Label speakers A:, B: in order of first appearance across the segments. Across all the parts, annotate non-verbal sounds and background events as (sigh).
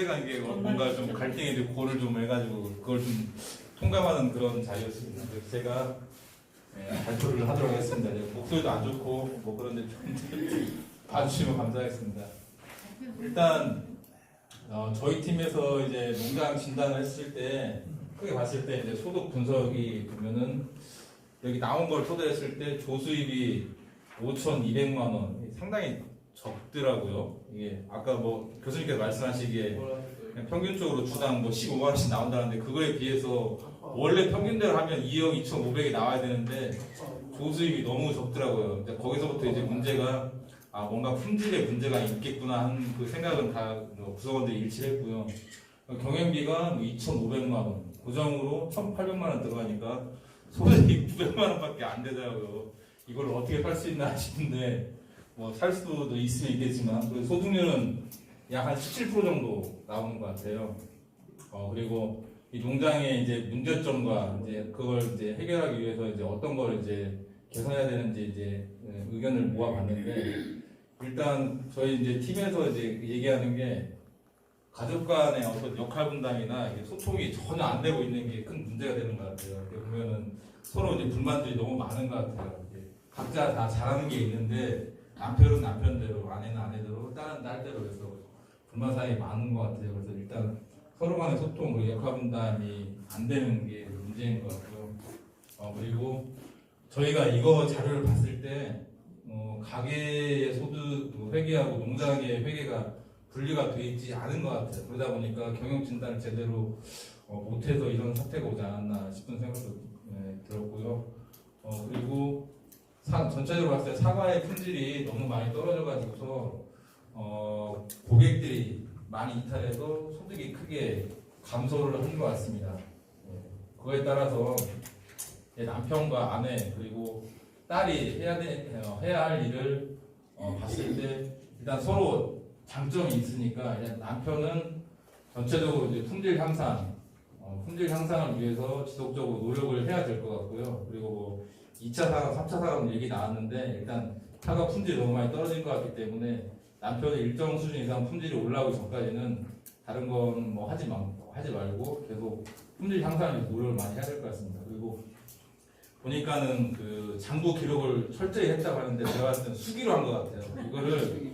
A: 세대가 이게 뭔가 좀 갈등이 좀 고를 좀 해가지고 그걸 좀 통감하는 그런 자리였습니다. 그래서 제가 예, 발표를 하도록 하겠습니다. 이제 목소리도 안 좋고 뭐 그런데 좀 (laughs) 봐주시면 감사하겠습니다. 일단 어, 저희 팀에서 이제 농장 진단을 했을 때 크게 봤을 때 이제 소득 분석이 보면은 여기 나온 걸 토대했을 때 조수입이 5,200만 원 상당히 적더라고요. 이게 아까 뭐 교수님께서 말씀하시기에 그냥 평균적으로 주당 뭐 15만 원씩 나온다는데 그거에 비해서 원래 평균대로 하면 2억 2,500이 나와야 되는데 조수입이 너무 적더라고요. 이제 거기서부터 이제 문제가 아 뭔가 품질에 문제가 있겠구나 하는 그 생각은 다뭐 구성원들이 일치했고요. 경영비가 뭐 2,500만 원, 고정으로 1,800만 원 들어가니까 소득이 900만 원밖에 안 되더라고요. 이걸 어떻게 팔 수 있나 싶은데 뭐 살 수도 있으면 있겠지만 그 소득률은 약 한 17% 정도 나오는 것 같아요. 어 그리고 이 농장의 이제 문제점과 이제 그걸 이제 해결하기 위해서 이제 어떤 걸 이제 개선해야 되는지 이제 예, 의견을 모아봤는데 일단 저희 이제 팀에서 이제 얘기하는 게 가족 간의 어떤 역할 분담이나 소통이 전혀 안 되고 있는 게 큰 문제가 되는 것 같아요. 보면은 서로 이제 불만들이 너무 많은 것 같아요. 각자 다 잘하는 게 있는데 남편은 남편대로, 아내는 아내대로, 딸은 딸대로 해서 불만 사이 많은 것 같아요. 그래서 일단 서로 간의 소통 그리고 역할 분담이 안 되는 게 문제인 것 같고요. 어, 그리고 저희가 이거 자료를 봤을 때 어, 가게의 소득 뭐 회계하고 농장의 회계가 분리가 돼 있지 않은 것 같아요. 그러다 보니까 경영 진단을 제대로 어, 못해서 이런 사태가 오지 않았나 싶은 생각도 예, 들었고요. 어, 그리고 사- 전체적으로 봤을 때 사과의 품질이 너무 많이 떨어져가지고서 어, 고객들이 많이 이탈해서 소득이 크게 감소를 한 것 같습니다. 예, 그거에 따라서 제 남편과 아내 그리고 딸이 해야 돼 어, 해야 할 일을 어, 봤을 때 일단 서로 장점이 있으니까 남편은 전체적으로 이제 품질 향상, 어, 품질 향상을 위해서 지속적으로 노력을 해야 될 것 같고요. 그리고 뭐 2차 사과, 3차 사과 얘기 나왔는데 일단 사과 품질이 너무 많이 떨어진 것 같기 때문에 남편이 일정 수준 이상 품질이 올라오기 전까지는 다른 건 뭐 하지 마, 하지 말고 계속 품질 향상을 노력을 많이 해야 될 것 같습니다. 그리고 보니까는 그 장부 기록을 철저히 했다고 하는데 제가 봤을 때는 수기로 한 것 같아요. 이거를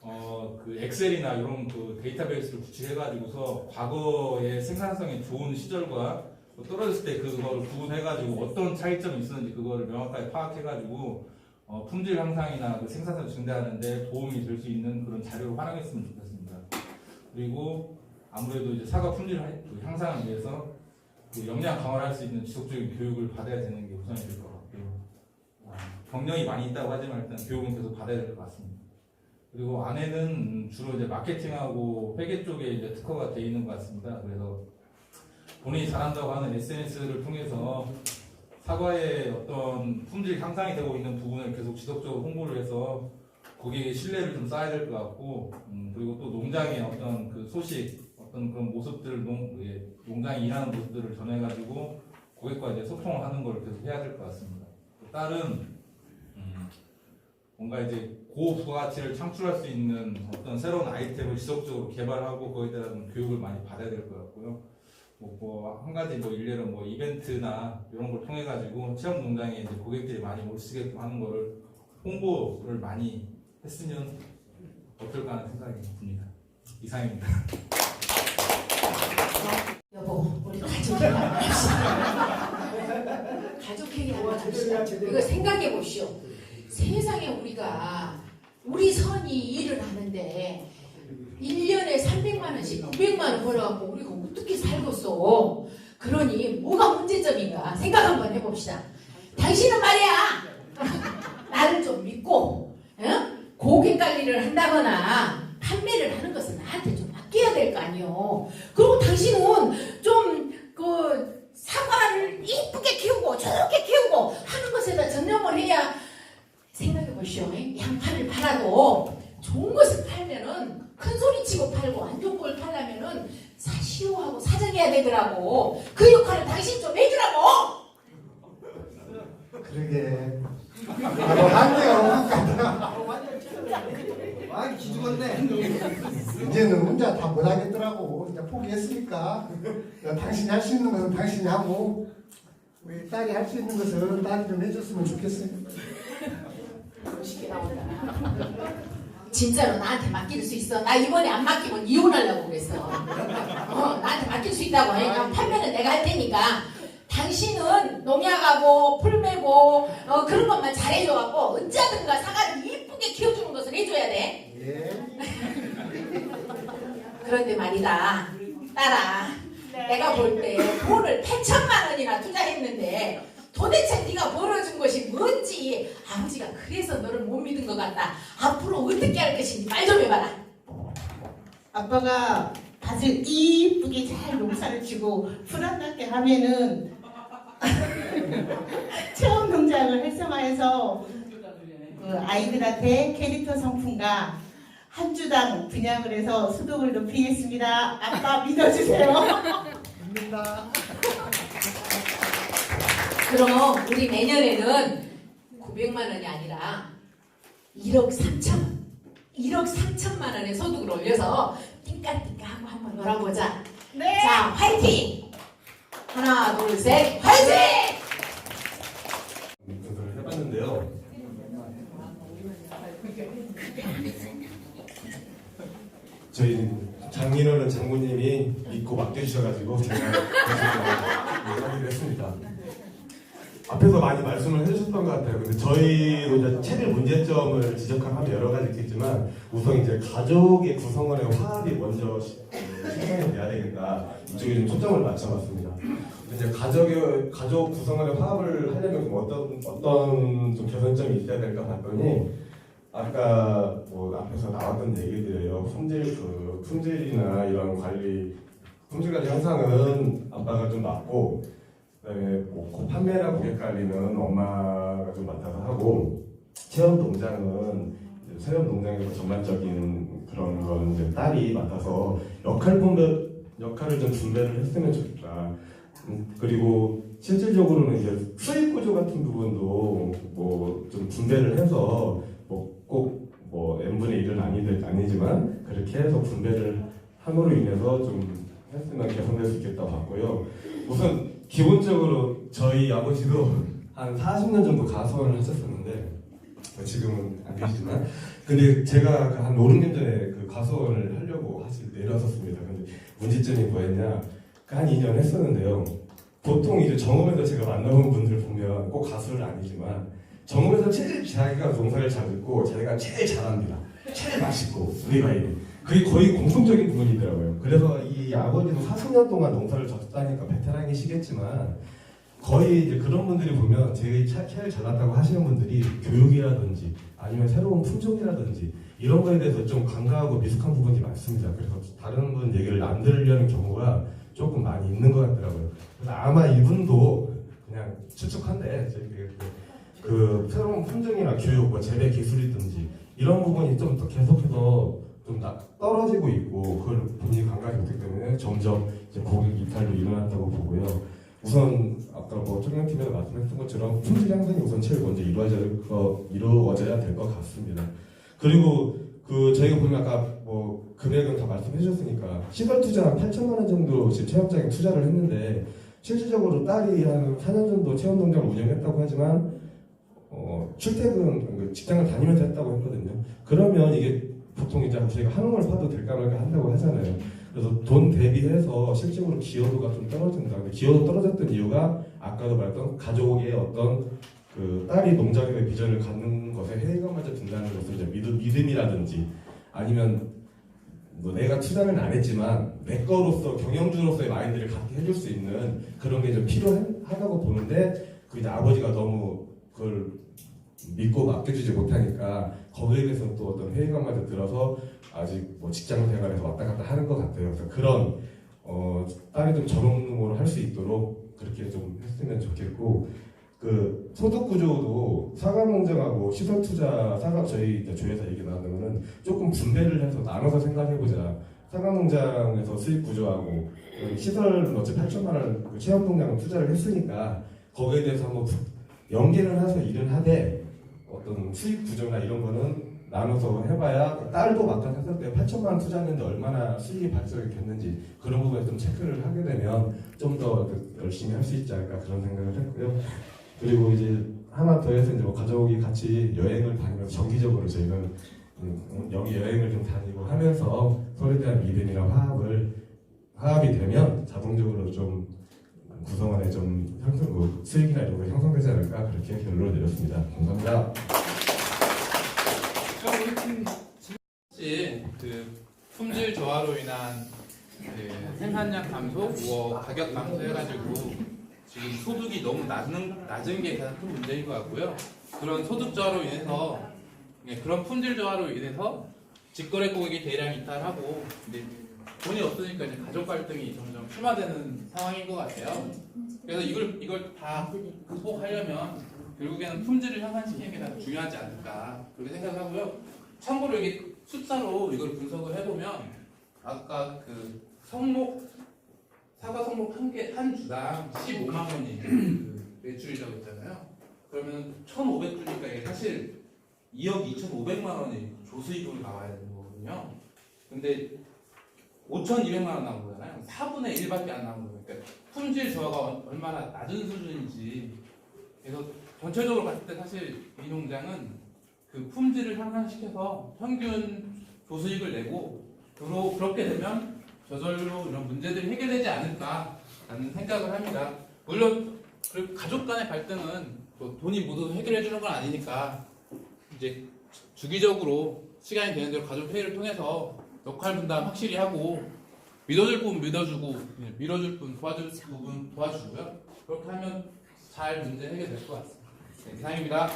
A: 어, 그 엑셀이나 이런 그 데이터베이스를 구축해가지고서 과거의 생산성이 좋은 시절과 또 떨어졌을 때 그거를 구분해가지고 어떤 차이점이 있었는지 그거를 명확하게 파악해가지고 어, 품질 향상이나 그 생산성 증대하는데 도움이 될 수 있는 그런 자료를 활용했으면 좋겠습니다. 그리고 아무래도 이제 사과 품질 하- 그 향상을 위해서 그 역량 강화를 할 수 있는 지속적인 교육을 받아야 되는 게 우선이 될 것 같고요. 아, 경력이 많이 있다고 하지만 일단 교육은 계속 받아야 될 것 같습니다. 그리고 아내는 주로 이제 마케팅하고 회계 쪽에 이제 특허가 돼 있는 것 같습니다. 그래서 본인이 잘한다고 하는 SNS를 통해서 사과의 어떤 품질 향상이 되고 있는 부분을 계속 지속적으로 홍보를 해서 고객의 신뢰를 좀 쌓아야 될 것 같고 음, 그리고 또 농장의 어떤 그 소식 어떤 그런 모습들 농, 예, 농장이 일하는 모습들을 전해가지고 고객과 이제 소통을 하는 걸 계속 해야 될 것 같습니다. 또 다른 음, 뭔가 이제 고부가치를 창출할 수 있는 어떤 새로운 아이템을 지속적으로 개발하고 거기에 대한 교육을 많이 받아야 될 것 같고요. 뭐, 뭐, 한 가지 뭐 일례로 뭐 이벤트나 이런 걸 통해 가지고 체험 농장에 이제 고객들이 많이 올 수 있게끔 하는 거를 홍보를 많이 했으면 어떨까 하는 생각이 듭니다. 이상입니다.
B: 여보, 우리 가족. 가족 얘기 한번 합시다. 이거 생각해 보시오. 세상에 우리가 우리 선이 일을 하는데 1년에 300만 원씩 900만 원 벌어갖고 우리가 어떻게 살겠어? 그러니 뭐가 문제점인가 생각 한번 해봅시다. 당신은 말이야 나를 좀 믿고 응? 고객 관리를 한다거나 판매를 하는 것은 나한테 좀 맡겨야 될 거 아니요. 그리고 당신은 좀 그 사과를 이쁘게 키우고 저렇게 키우고 하는 것에다 전념을 해야 생각해 보시오. 양파를 팔아도 좋은 것을 팔면은 큰 소리 치고 팔고 안 좋은 걸 팔려면은 사 시오하고 사정해야 되더라고. 그 역할을 당신 좀 해주라고.
C: 그러게. 나도 한계가 온것 같아.
D: 아 기죽었네.
C: 이제는 혼자 다 못하겠더라고. 이제 포기했으니까. 야, 당신이 할 수 있는 것은 당신이 하고, 우리 딸이 할 수 있는 것은 딸이 좀 해줬으면 좋겠어요.
B: 멋있게 나온다. 진짜로 나한테 맡길 수 있어. 나 이번에 안 맡기면 이혼하려고 그랬어. 어, 나한테 맡길 수 있다고 하니까 판매는 내가 할 테니까 당신은 농약하고 풀 메고 어, 그런 것만 잘해줘갖고 언제든가 사과를 이쁘게 키워주는 것을 해줘야 돼.
C: 예.
B: 그런데 말이다. 딸아, 내가 볼 때 돈을 (laughs) 8천만 원이나 투자했는데 도대체 네가 벌어준 것이 뭔지 아버지가 그래서 너를 못 믿은 것 같다. 앞으로 어떻게 할 것인지 말 좀 해봐라.
E: 아빠가 밭을 이쁘게 잘 농사를 지고 불안하게 하면은 (laughs) 체험 농장을 활성화해서 그 아이들한테 캐릭터 상품과 한 주당 분양을 해서 수독을 높이겠습니다. 아빠 믿어주세요.
C: 입니다.
B: 그럼 우리 내년에는 900만 원이 아니라 1억 3천 1억 3천만 원의 소득을 올려서 띵까띵까 하고 한번 놀아보자.
E: 네.
B: 자, 화이팅! 하나, 둘, 셋, 화이팅!
F: 분석을 해봤는데요. 저희 장인어른 장모님이 믿고 맡겨주셔가지고 제가 하기로 했습니다. 앞에서 많이 말씀을 해주셨던 것 같아요. 근데 저희도 이제 체질 문제점을 지적하면 여러 가지 있겠지만 우선 이제 가족의 구성원의 화합이 먼저 실현이 돼야 되겠다. 이쪽에 좀 초점을 맞춰봤습니다. 이제 가족의 가족 구성원의 화합을 하려면 좀 어떤 어떤 좀 개선점이 있어야 될까 봤더니 아까 뭐 앞에서 나왔던 얘기들이에요. 품질 그 품질이나 이런 관리 품질 관리 향상은 아빠가 좀 맡고 그다음에 뭐 고- 판매나 고객 관리는 엄마가 좀 맡아서 하고 체험 이제 체험 농장에서 전반적인 그런 건 이제 딸이 맡아서 역할 분배 역할을 좀 분배를 했으면 좋겠다. 음, 그리고 실질적으로는 이제 수익 구조 같은 부분도 뭐 좀 분배를 해서 뭐꼭뭐 n분의 1은 아니들 아니지만 그렇게 해서 분배를 함으로 인해서 좀 했으면 개선될 수 있겠다고 봤고요. 우선 기본적으로 저희 아버지도 한 40년 정도 가수원을 하셨었는데 지금은 안 계시지만 근데 제가 그한 5, 6년 전에 그 가수원을 하려고 사실 내려섰습니다. 근데 문제점이 뭐였냐 그한 2년 했었는데요. 보통 이제 정읍에서 제가 만나본 분들 보면 꼭 가수는 아니지만 정읍에서 제일 자기가 농사를 잘 짓고 자기가 제일 잘합니다. 제일 맛있고 우리가 이 그게 거의 공통적인 부분이더라고요. 그래서 이 아버지도 40년 동안 농사를 졌다니까 베테랑이시겠지만 거의 이제 그런 분들이 보면 제일 차- 제일 잘났다고 하시는 분들이 교육이라든지 아니면 새로운 품종이라든지 이런 거에 대해서 좀 간과하고 미숙한 부분이 많습니다. 그래서 다른 분 얘기를 안 들으려는 경우가 조금 많이 있는 것 같더라고요. 그래서 아마 이분도 그냥 추측한데 그, 그 새로운 품종이나 교육, 뭐 재배 기술이든지 이런 부분이 좀 더 계속해서 좀 나- 떨어지고 있고 그걸 본인이 간과하지 못했기 때문에 점점 이제 고객 이탈도 일어났다고 보고요. 우선 아까 뭐 청년팀에서 말씀했던 것처럼 품질 향상이 우선 제일 먼저 이루어져야 될 거, 이루어져야 될 것 같습니다. 그리고 그 저희가 보면 아까 뭐 금액은 다 말씀해 주셨으니까 시설 투자 한 8천만 원 정도 지금 체험장에 투자를 했는데 실질적으로 딸이 한 4년 정도 체험 농장을 운영했다고 하지만 어, 출퇴근 그 직장을 다니면서 했다고 했거든요. 그러면 이게 보통 이제 저희가 한움을 파도 될까 말까 한다고 하잖아요. 그래서 돈 대비해서 실질적으로 기여도가 좀 떨어진다. 기여도 떨어졌던 이유가 아까도 말했던 가족의 어떤 그 딸이 농장의 비전을 갖는 것에 회의감마저 든다는 것을 이제 믿음, 믿음이라든지 아니면 뭐 내가 투자는 안 했지만 내 거로서 경영주로서의 마인드를 갖게 해줄 수 있는 그런 게 좀 필요하다고 보는데 그 이제 아버지가 너무 그걸 믿고 맡겨주지 못하니까 거기에 대해서 또 어떤 회의감마저 들어서 아직 뭐 직장 생활에서 왔다 갔다 하는 것 같아요. 그래서 그런 어, 딸이 좀 저렴으로 할 수 있도록 그렇게 좀 했으면 좋겠고 그 소득 구조도 사과 농장하고 시설 투자 사과 저희 조회사 얘기 나오는 거는 조금 분배를 해서 나눠서 생각해 보자. 사과 농장에서 수익 구조하고 그 시설 어차피 8천만 원그 체험 농장은 투자를 했으니까 거기에 대해서 한번 부- 연계를 해서 일을 하되 어떤 수익 구조나 이런 거는 나눠서 해봐야 딸도 막상 했을 때 8천만 원 투자했는데 얼마나 수익이 발생이 됐는지 그런 부분에 좀 체크를 하게 되면 좀 더 열심히 할 수 있지 않을까 그런 생각을 했고요. 그리고 이제 하나 더 해서 이제 뭐 가족이 같이 여행을 다니면서 정기적으로 저희는 음, 여기 여행을 좀 다니고 하면서 서로에 대한 믿음이나 화합을 화합이 되면 자동적으로 좀 구성 안에 좀 형성, 뭐 수익이나 이런 거 형성되지 않을까 그렇게 결론을 내렸습니다. 감사합니다.
G: 혹시 그 품질 저하로 인한 그 생산량 감소, 뭐 가격 감소 해가지고 지금 소득이 너무 낮은 낮은 게 가장 큰 문제인 것 같고요. 그런 소득 저하로 인해서 예, 그런 품질 저하로 인해서 직거래 고객이 대량 이탈하고 돈이 없으니까 이제 가족 갈등이 점점 심화되는 상황인 것 같아요. 그래서 이걸 이걸 다 극복하려면 결국에는 품질을 향상시키는 게 가장 중요하지 않을까 그렇게 생각하고요. 참고로 이게 숫자로 이걸 분석을 해보면 아까 그 성목 사과 성목 한 개 한 주당 15만 원이 그 매출이라고 했잖아요. 그러면 1,500주니까 이게 사실 2억 2,500만 원이 조수입으로 나와야 되는 거거든요. 근데 5,200만 원 나온 거잖아요. 4분의 1밖에 안 나온 거예요. 그러니까 품질 저하가 얼마나 낮은 수준인지. 그래서 전체적으로 봤을 때 사실 이 농장은 그 품질을 향상시켜서 평균 조수익을 내고 그로 그렇게 되면 저절로 이런 문제들이 해결되지 않을까라는 생각을 합니다. 물론 그 가족 간의 갈등은 뭐 돈이 모두 해결해 주는 건 아니니까 이제 주기적으로 시간이 되는 대로 가족 회의를 통해서 역할 분담 확실히 하고 믿어줄 부분 믿어주고 예, 밀어줄 부분 도와줄 부분 도와주고요. 그렇게 하면 잘 문제 해결될 것 같습니다. 네, 이상입니다.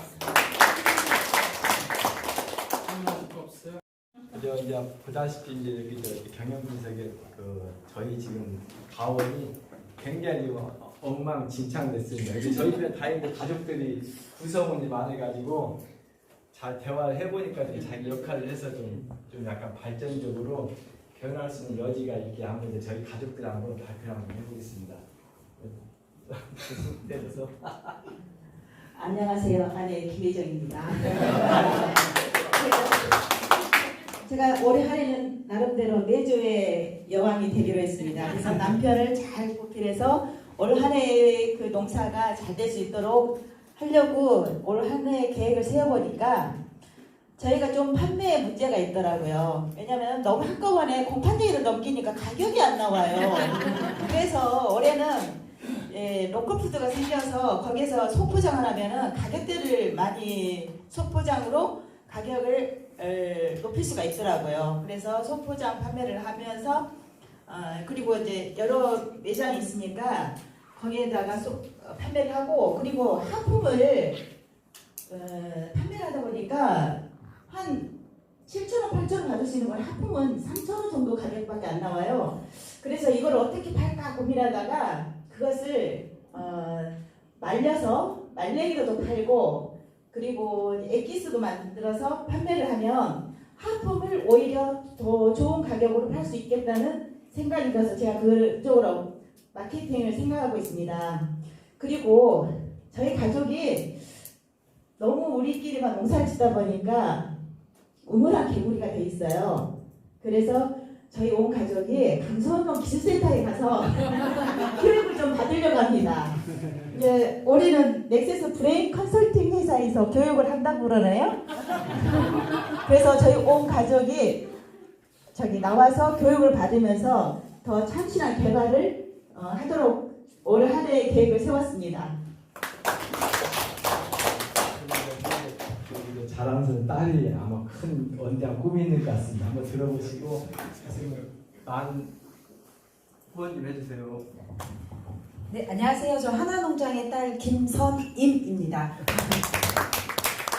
D: 저 이제 보다시피 이제 여기 저 경영 분석에 그 저희 지금 가원이 굉장히 어- 엉망진창 됐습니다. 근데 저희는 다행히 가족들이 구성원이 많아가지고 잘 대화를 해보니까 자기 역할을 해서 좀, 좀 약간 발전적으로 변할 수 있는 여지가 있게 이제 저희 가족들 한번 발표 한번 해보겠습니다. (laughs) 때려서 (laughs)
E: 안녕하세요. 아내 김혜정입니다. (laughs) 제가 올해 한해는 나름대로 내조의 여왕이 되기로 했습니다. 그래서 남편을 잘 보필해서 올 한해의 그 농사가 잘 될 수 있도록 하려고 올 한 해 계획을 세워보니까 저희가 좀 판매에 문제가 있더라고요. 왜냐면 너무 한꺼번에 공판대기를 넘기니까 가격이 안 나와요. 그래서 올해는 예, 로컬푸드가 생겨서 거기서 소포장을 하면은 가격대를 많이 소포장으로 가격을 에, 높일 수가 있더라고요. 그래서 소포장 판매를 하면서 어, 그리고 이제 여러 매장이 있으니까 거기에다가 소, 어, 판매를 하고 그리고 하품을 어, 판매를 하다 보니까 한 7,000원, 8,000원 받을 수 있는 걸 하품은 3,000원 정도 가격밖에 안 나와요. 그래서 이걸 어떻게 팔까 고민하다가 그것을 어, 말려서 말랭이로도 팔고 그리고 엑기스도 만들어서 판매를 하면 하품을 오히려 더 좋은 가격으로 팔 수 있겠다는 생각이 들어서 제가 그쪽으로 마케팅을 생각하고 있습니다. 그리고 저희 가족이 너무 우리끼리만 농사를 짓다 보니까 우물한 개구리가 돼 있어요. 그래서 저희 온 가족이 강서원동 기술센터에 가서 (laughs) 교육을 좀 받으려고 합니다. 이제 올해는 넥세스 브레인 컨설팅 회사에서 교육을 한다고 그러네요. 그래서 저희 온 가족이 저기 나와서 교육을 받으면서 더 참신한 개발을 어, 하도록 올 한해 계획을 세웠습니다.
D: 자랑스러운 딸이 아마 큰 원대한 꿈이 있는 것 같습니다. 한번 들어보시고 많은 후원 좀 해주세요.
H: 네, 안녕하세요. 저 하나농장의 딸 김선임입니다.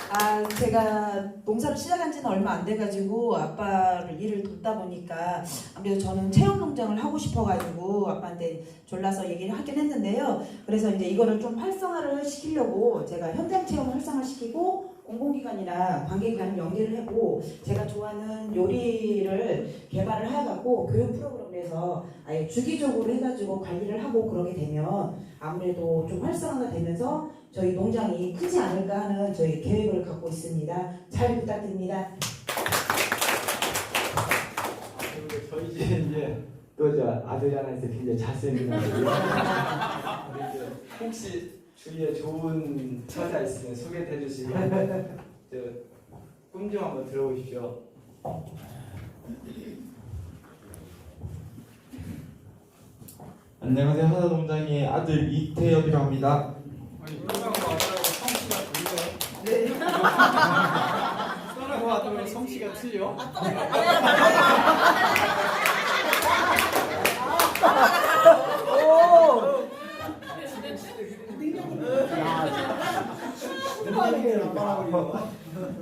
H: 아, 제가 농사를 시작한 지는 얼마 안 돼가지고 아빠를 일을 돕다 보니까 아무래도 저는 체험 농장을 하고 싶어가지고 아빠한테 졸라서 얘기를 하긴 했는데요. 그래서 이제 이거를 좀 활성화를 시키려고 제가 현장 체험을 활성화시키고 공공기관이나 관계기관을 연계를 하고 제가 좋아하는 요리를 개발을 해갖고 교육 프로그램에서 아예 주기적으로 해가지고 관리를 하고 그러게 되면 아무래도 좀 활성화가 되면서 저희 농장이 크지 않을까 하는 저희 계획을 갖고 있습니다. 잘 부탁드립니다.
D: 그리고 저희 집에 이제 또저 아들이 하나 있어요. 굉장히 잘생긴 아들이. 근데 (laughs) 이제 혹시 주위에 좋은 처자 있으면 소개해 주시면 저꿈 좀 한번 들어보십시오.
I: 안녕하세요. 하나농장의 아들 이태엽이라고 합니다.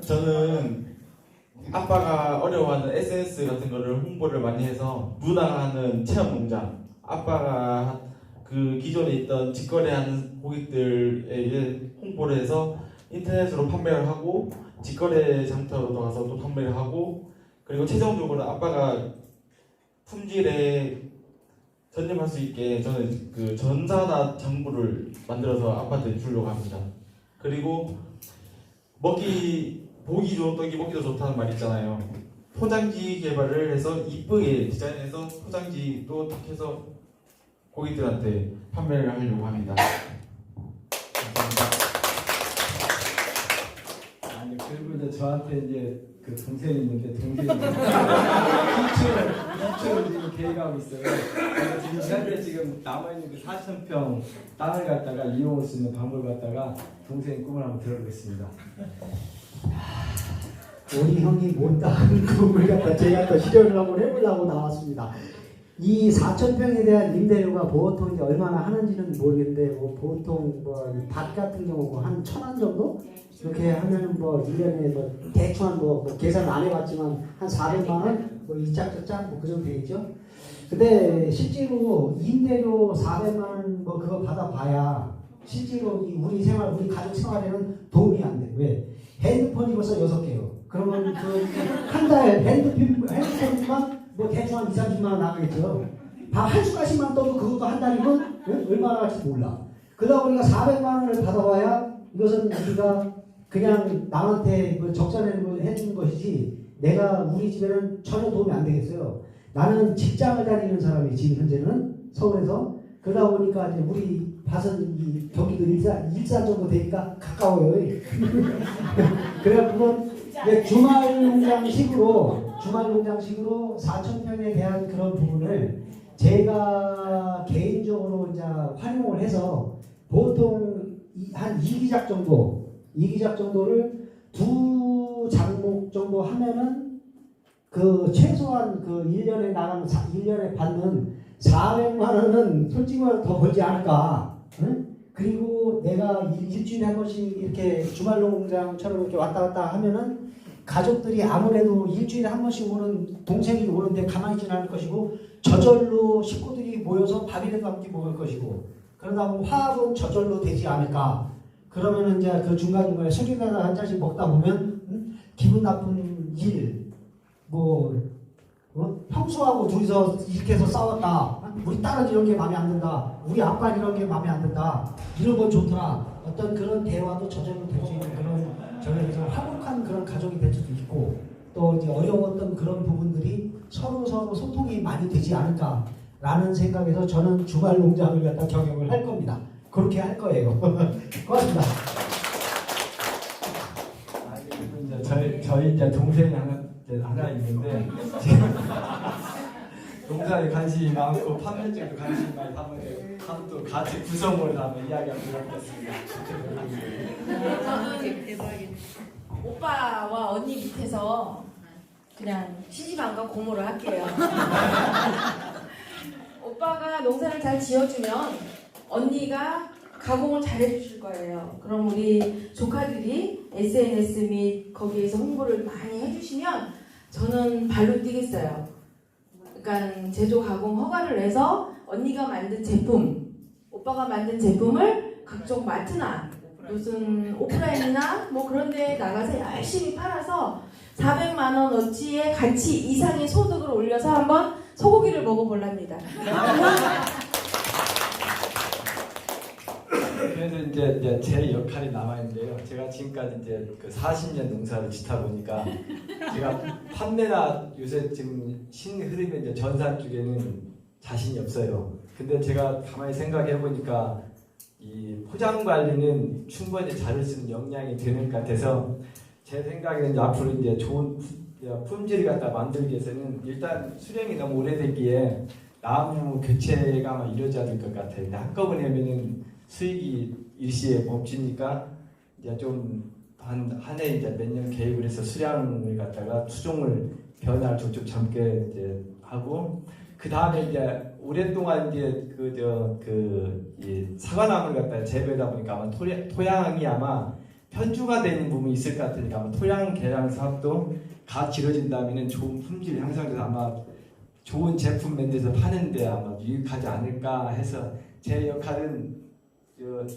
I: 저는 아빠가 어려워하는 SNS 같은 거를 홍보를 많이 해서 누나가 하는 체험 농장 아빠가 그 기존에 있던 직거래하는 고객들에게 홍보를 해서 인터넷으로 판매를 하고 직거래 장터로 가서 또 판매를 하고 그리고 최종적으로 아빠가 품질에 전념할 수 있게 저는 그 전자나 장부를 만들어서 아빠한테 주려고 합니다. 그리고 먹기 보기 좋은 떡이 먹기도 좋다는 말 있잖아요. 포장지 개발을 해서 이쁘게 디자인해서 포장지도 딱 해서 고객들한테 판매를 하려고 합니다. 감사합니다.
D: 아니 그리고 이제 저한테 이제 그 동생이 있는데 동생이 이주를 이주를 지금 계획하고 있어요. 지금 현재 지금 남아 있는 그 4천 평 땅을 갖다가 이용할 수 있는 방법을 갖다가 동생의 꿈을 한번 들어보겠습니다.
C: 우리 형이 못다한 (laughs) 꿈을 갖다 제가 또 실현을 한번 해보려고 나왔습니다. 이 4천 평에 대한 임대료가 보통 이제 얼마나 하는지는 모르겠는데 뭐 보통 뭐밭 같은 경우 뭐한 천원 정도 이렇게 하면은 뭐 1년에 뭐 대충 한 뭐 뭐 계산 안 해봤지만 한 400만 원, 뭐 이짝 저짝 뭐 그 정도 되겠죠. 근데 실제로 임대료 400만 원 뭐 그거 받아봐야 실제로 이 우리 생활, 우리 가족 생활에는 도움이 안 돼. 왜? 핸드폰이 벌써 여섯 개요. 그러면 그 한 달 핸드폰 핸드폰만 뭐 대충 한 2, 30만 원 나가겠죠. 밥 한 숟가락씩만 떠도 그것도 한 달이면 응? 얼마나 갈지 몰라. 그러다 보니까 400만 원을 받아봐야 이것은 우리가 그냥 남한테 그 적자내는 해주는 것이지 내가 우리 집에는 전혀 도움이 안 되겠어요. 나는 직장을 다니는 사람이 지금 현재는 서울에서 그러다 보니까 이제 우리 밭은 이 경기도 일산 일산 정도 되니까 가까워요. (laughs) 그래갖고 주말 농장식으로 주말 농장식으로 4천 평에 대한 그런 부분을 제가 개인적으로 이제 활용을 해서 보통 이- 한 2기작 정도 2기작 정도를 두 장목 정도 하면은 그 최소한 그 1년에 나가는 1년에 받는 400만 원은 솔직히 말해 더 벌지 않을까. 응? 그리고 내가 일- 일주일에 한 번씩 이렇게 주말 농장처럼 이렇게 왔다 갔다 하면은 가족들이 아무래도 일주일에 한 번씩 오는 동생이 오는데 가만히 있지는 않을 것이고 저절로 식구들이 모여서 밥이라도 함께 먹을 것이고 그러다 보면 화합은 저절로 되지 않을까. 그러면 이제 그 중간중간에 술이나 한 잔씩 먹다 보면 응? 기분 나쁜 일, 뭐 어? 형수하고 둘이서 이렇게 해서 싸웠다. 우리 딸은 이런 게 마음에 안 든다. 우리 아빠는 이런 게 마음에 안 든다. 이런 건 좋더라. 어떤 그런 대화도 저절로 될 수 있는 그런 저는 좀 화목한 그런 가족이 될 수도 있고 또 이제 어려웠던 그런 부분들이 서로 서로 소통이 많이 되지 않을까라는 생각에서 저는 주말 농장을 갖다 경영을 할 겁니다. 그렇게 할 거예요. (laughs) 고맙습니다.
D: 그리고 이제 저희 저희 이제 동생이 하나 이제 하나 있는데 지금 (laughs) (laughs) 농사에 관심이 많고 판매 쪽도 관심이 많이 하는데 한번 또 같이 구성을 하면 이야기 한번 해보겠습니다.
J: 저는 오빠와 언니 밑에서 그냥 시집 안가 고모를 할게요. (laughs) 오빠가 농사를 잘 지어주면 언니가 가공을 잘 해주실 거예요. 그럼 우리 조카들이 SNS 및 거기에서 홍보를 많이 해주시면 저는 발로 뛰겠어요. 그러니까 제조 가공 허가를 내서 언니가 만든 제품, 오빠가 만든 제품을 각종 마트나 무슨 오프라인이나 뭐 그런 데 나가서 열심히 팔아서 400만 원 어치의 가치 이상의 소득을 올려서 한번 소고기를 먹어볼랍니다. (laughs)
D: 그래서 이제, 이제 제 역할이 남아 있는데요. 제가 지금까지 이제 그 40년 농사를 짓다 보니까 제가 판매나 요새 지금 신 흐름의 이제 전산 쪽에는 자신이 없어요. 근데 제가 가만히 생각해 보니까 이 포장 관리는 충분히 잘할 수 있는 역량이 되는 것 같아서 제 생각에는 이제 앞으로 이제 좋은 품- 품질을 갖다 만들기 위해서는 일단 수령이 너무 오래됐기에 나무 교체가 이루어져야 될 것 같아요. 한꺼번에 하면은 수익이 일시에 멈추니까 이제 좀 한 한 해 이제 몇 년 계획을 해서 수량을 갖다가 추종을 변화를 쭉쭉 젊게 이제 하고 그 다음에 이제 오랫동안 이제 그저그 사과나무를 갖다가 재배하다 보니까 아마 토양, 토양이 아마 편중화되는 부분이 있을 것 같으니까 아마 토양 개량 사업도 같이 이루어진다면은 좋은 품질 향상돼서 아마 좋은 제품 만들어서 파는데 아마 유익하지 않을까 해서 제 역할은 저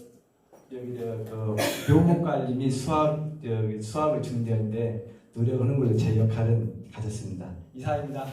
D: 여기 저그 및 수학 저 수학을 준비하는데 노력하는 걸로 제 역할은 가졌습니다. 이상입니다.